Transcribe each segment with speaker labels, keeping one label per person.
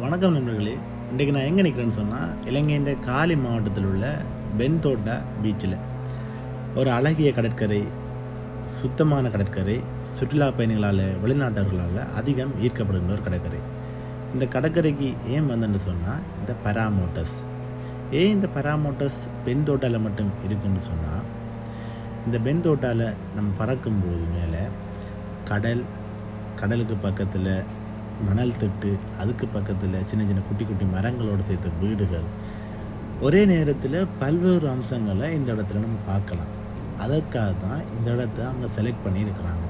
Speaker 1: வணக்கம் நண்பர்களே இன்றைக்கு நான் எங்கே நிற்கிறேன்னு சொன்னால் இலங்கையின் காலி மாவட்டத்தில் உள்ள பென்தோட்டா பீச்சில். ஒரு அழகிய கடற்கரை சுத்தமான கடற்கரை சுற்றுலா பயணிகளால் வெளிநாட்டவர்களால் அதிகம் ஈர்க்கப்படுகின்ற ஒரு கடற்கரை. இந்த கடற்கரைக்கு ஏன் வந்தேன்னு சொன்னால் இந்த பராமோட்டஸ். ஏன் இந்த பராமோட்டஸ் பென்தோட்டாவில் மட்டும் இருக்குன்னு சொன்னால் இந்த பென்தோட்டாவில் நம்ம பறக்கும்போது மேலே கடல் கடலுக்கு பக்கத்தில் மணல் திட்டு அதுக்கு பக்கத்தில் சின்ன சின்ன குட்டி குட்டி மரங்களோடு சேர்த்த வீடுகள். ஒரே நேரத்தில் பல்வேறு அம்சங்களை இந்த இடத்துல நம்ம பார்க்கலாம். அதற்காக தான் இந்த இடத்த அவங்க செலக்ட் பண்ணியிருக்கிறாங்க.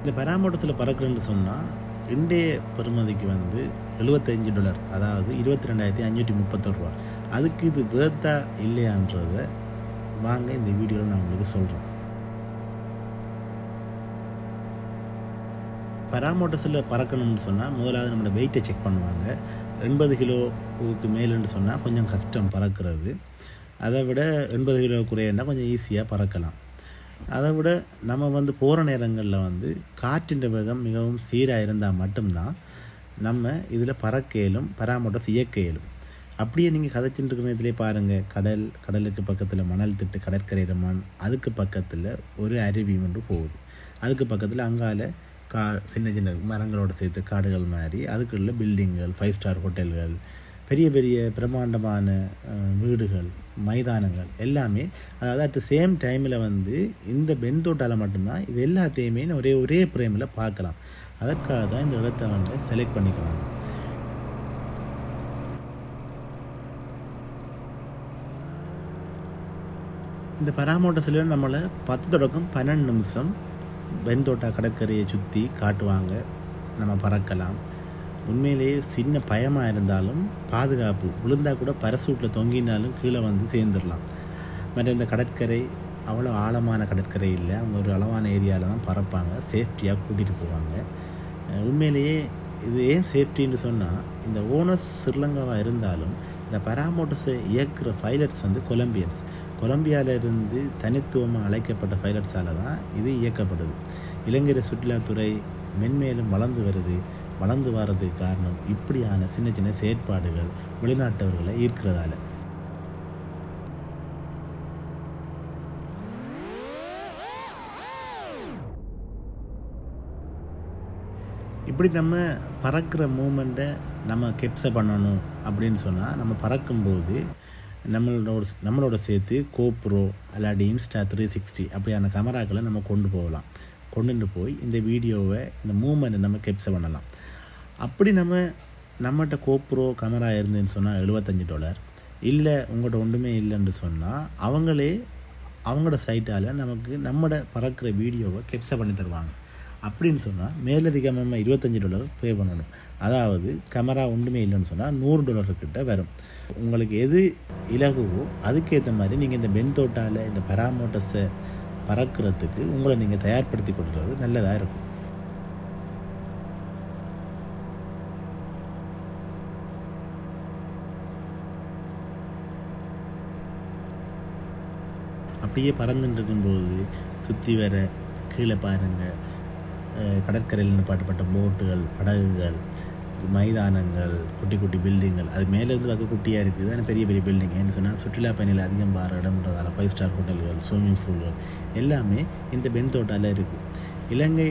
Speaker 1: இந்த பராமோட்டத்தில் பறக்கிறேன்னு சொன்னால் இன்றைய பெருமதிக்கு வந்து எழுபத்தஞ்சு டாலர் அதாவது இருபத்தி ரெண்டாயிரத்தி அஞ்சூற்றி முப்பத்தொரு ரூபா. அதுக்கு இது வேர்த்தா இல்லையான்றதை வாங்க இந்த வீடியோவில் நான் உங்களுக்கு சொல்கிறேன் பராமோட்டஸில் பறக்கணும்னு சொன்னால் முதலாவது நம்மளோட வெயிட்டை செக் பண்ணுவாங்க. எண்பது கிலோவுக்கு மேலுன்னு சொன்னால் கொஞ்சம் கஷ்டம் பறக்கிறது. அதை விட எண்பது கிலோ குறையன்னா கொஞ்சம் ஈஸியாக பறக்கலாம். அதை விட நம்ம வந்து போகிற நேரங்களில் வந்து காற்றின் வேகம் மிகவும் சீராக இருந்தால் மட்டும்தான் நம்ம இதில் பறக்க இயலும் பராமோட்டஸ் இயக்க இயலும் அப்படியே நீங்கள் கதைச்சிட்டு இருக்கிற இதிலே பாருங்கள் கடல் கடலுக்கு பக்கத்தில் மணல் திட்டு கடற்கரை மண் அதுக்கு பக்கத்தில் ஒரு அருவி ஒன்று போகுது. அதுக்கு பக்கத்தில் அங்கால கா சின்ன சின்ன மரங்களோடு சேர்த்து காடுகள் மாதிரி அதுக்குள்ள பில்டிங்கள் ஃபைவ் ஸ்டார் ஹோட்டல்கள் பெரிய பெரிய பிரம்மாண்டமான வீடுகள் மைதானங்கள் எல்லாமே. அதாவது அட் த சேம் டைமில் வந்து இந்த பெண் தோட்டால மட்டும்தான் இது எல்லாத்தையுமே ஒரே ஒரே பிரேமில் பார்க்கலாம். அதற்காக தான் இந்த இடத்த வந்து செலக்ட் பண்ணிக்கிறாங்க. இந்த பராமோட்டஸில் நம்மளை பத்து தொடக்கம் பன்னெண்டு நிமிஷம் வெண்தோட்டா கடற்கரையை சுற்றி காட்டுவாங்க. நம்ம பறக்கலாம். உண்மையிலேயே சின்ன பயமாக இருந்தாலும் பாதுகாப்பு விழுந்தா கூட பரசூட்டில் தொங்கினாலும் கீழே வந்து சேர்ந்துடலாம். மற்ற இந்த கடற்கரை அவ்வளோ ஆழமான கடற்கரை இல்லை. அவங்க ஒரு அளவான ஏரியாவில் தான் பறப்பாங்க. சேஃப்டியாக கூட்டிகிட்டு போவாங்க. உண்மையிலேயே இது ஏன் சேஃப்டின்னு சொன்னால் இந்த ஓனர்ஸ் ஸ்ரீலங்காவாக இருந்தாலும் இந்த பராமோட்டஸை இயக்குற பைலட்ஸ் வந்து கொலம்பியன்ஸ் கொலம்பியாவிலிருந்து தனித்துவமாக அழைக்கப்பட்ட பைலட்ஸால் தான் இது இயக்கப்படுது. இலங்கை சுற்றுலாத்துறை மென்மேலும் வளர்ந்து வருது. வளர்ந்து வர்றதுக்கு காரணம் இப்படியான சின்ன சின்ன செயற்பாடுகள் வெளிநாட்டவர்களை ஈர்க்கிறதால. இப்படி நம்ம பறக்கிற மூமெண்ட்டை நம்ம கெப்ஸை பண்ணணும் அப்படின்னு சொன்னால் நம்ம பறக்கும்போது நம்மளோட நம்மளோட சேர்த்து கோப்ரோ அல்லாடி இன்ஸ்டா த்ரீ சிக்ஸ்டி அப்படியான கேமராக்களை நம்ம கொண்டு போகலாம். கொண்டுட்டு போய் இந்த வீடியோவை இந்த மூமெண்ட்டை நம்ம கெப்ஸை பண்ணலாம். அப்படி நம்ம நம்மகிட்ட கோப்ரோ கேமரா இருந்துன்னு சொன்னால் எழுபத்தஞ்சு டாலர் இல்லை உங்கள்கிட்ட ஒன்றுமே இல்லைன்னு சொன்னால் அவங்களே அவங்களோட சைட்டால் நமக்கு நம்மட பறக்கிற வீடியோவை கெப்ஸை பண்ணி தருவாங்க. அப்படின்னு சொன்னால் மேலதிகமாக இருபத்தஞ்சி டாலர் பே பண்ணணும். அதாவது கேமரா ஒன்றுமே இல்லைன்னு சொன்னால் நூறு டாலர் கிட்ட வரும். உங்களுக்கு எது இலகுவோ அதுக்கேற்ற மாதிரி நீங்கள் இந்த பென்தோட்டாவில் இந்த பராமோட்டஸை பறக்கிறதுக்கு உங்களை நீங்கள் தயார்படுத்தி கொடுக்குறது நல்லதாக இருக்கும். அப்படியே பறந்துட்டு இருக்கும்போது சுற்றி வர கீழே பாருங்கள் கடற்கரையில் நிப்பாட்டப்பட்ட போட்டுகள் படகுகள் மைதானங்கள் குட்டி குட்டி பில்டிங்கள் அது மேலேருந்து பார்க்க குட்டியாக இருக்குது ஆனால் பெரிய பெரிய பில்டிங் ஏன்னு சொன்னால் சுற்றுலா பயணிகள் அதிகம் பார இடம்ன்றதால ஃபைவ் ஸ்டார் ஹோட்டல்கள் ஸ்விம்மிங் பூல்கள் எல்லாமே இந்த பென் தோட்டாவில் இருக்குது இலங்கை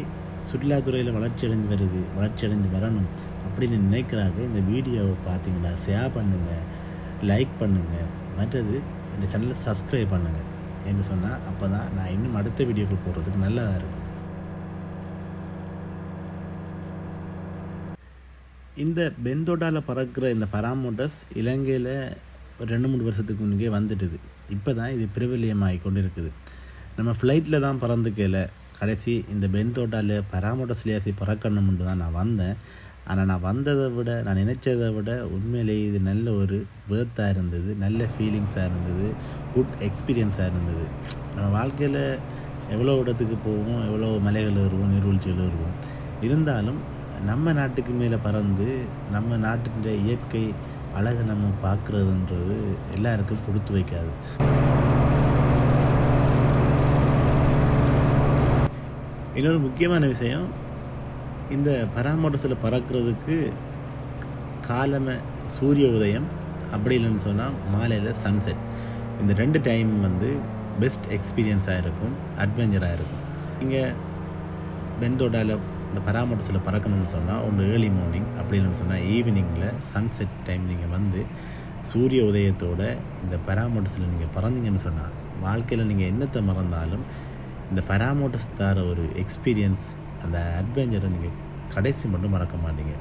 Speaker 1: சுற்றுலாத்துறையில் வளர்ச்சி அடைந்து வருது வளர்ச்சி அடைந்து வரணும் அப்படின்னு நினைக்கிறாங்க. இந்த வீடியோவை பார்த்தீங்கன்னா ஷேர் பண்ணுங்கள் லைக் பண்ணுங்கள் மற்றது இந்த சேனலை சப்ஸ்கிரைப் பண்ணுங்கள் என்று சொன்னால் அப்போ தான் நான் இன்னும் அடுத்த வீடியோக்கள் போடுறதுக்கு நல்லதாக இருக்கும். இந்த பென்தோட்டாவில் பறக்கிற இந்த பராமோட்டஸ் இலங்கையில் ஒரு ரெண்டு மூணு வருஷத்துக்கு முன்னே வந்துட்டுது. இப்போ தான் இது பிரபலியமாகி கொண்டு இருக்குது நம்ம ஃப்ளைட்டில் தான் பறந்துக்கல கடைசி இந்த பென்தோட்டாவில் பராமோட்டஸ்லேயாசி பறக்கணும்னு தான் நான் வந்தேன். ஆனால் நான் வந்ததை விட நான் நினச்சதை விட உண்மையிலேயே இது நல்ல ஒரு பேர்த்தாக இருந்தது. நல்ல ஃபீலிங்ஸாக இருந்தது. குட் எக்ஸ்பீரியன்ஸாக இருந்தது. நம்ம வாழ்க்கையில் எவ்வளோ இடத்துக்கு போவோம் எவ்வளோ மலைகள் வருவோம் நீர்வீழ்ச்சிகள் வருவோம் இருந்தாலும் நம்ம நாட்டுக்கு மேலே பறந்து நம்ம நாட்டின் இயற்கை அழகை நம்ம பார்க்குறதுன்றது எல்லாருக்கும் கொடுத்து வைக்காது. இன்னொரு முக்கியமான விஷயம் இந்த பராமோட்டஸில் பறக்கிறதுக்கு காலமை சூரிய உதயம் அப்படி இல்லைன்னு சொன்னால் மாலையில் சன்செட் இந்த ரெண்டு டைம் வந்து பெஸ்ட் எக்ஸ்பீரியன்ஸாக இருக்கும் அட்வென்ச்சராக இருக்கும். நீங்கள் பென்தோட்டாவில் இந்த பராமரிசில் பறக்கணும்னு சொன்னால் ஒன்று ஏர்லி மார்னிங் அப்படின்னு சொன்னால் ஈவினிங்கில் சன்செட் டைம் நீங்கள் வந்து சூரிய உதயத்தோட இந்த பராமோட்டஸில் நீங்கள் பறந்தீங்கன்னு சொன்னால் வாழ்க்கையில் நீங்கள் என்னத்தை மறந்தாலும் இந்த பராமோட்டஸ் தர ஒரு எக்ஸ்பீரியன்ஸ் அந்த அட்வென்ச்சரை நீங்கள் கடைசி மட்டும் மறக்க மாட்டீங்க.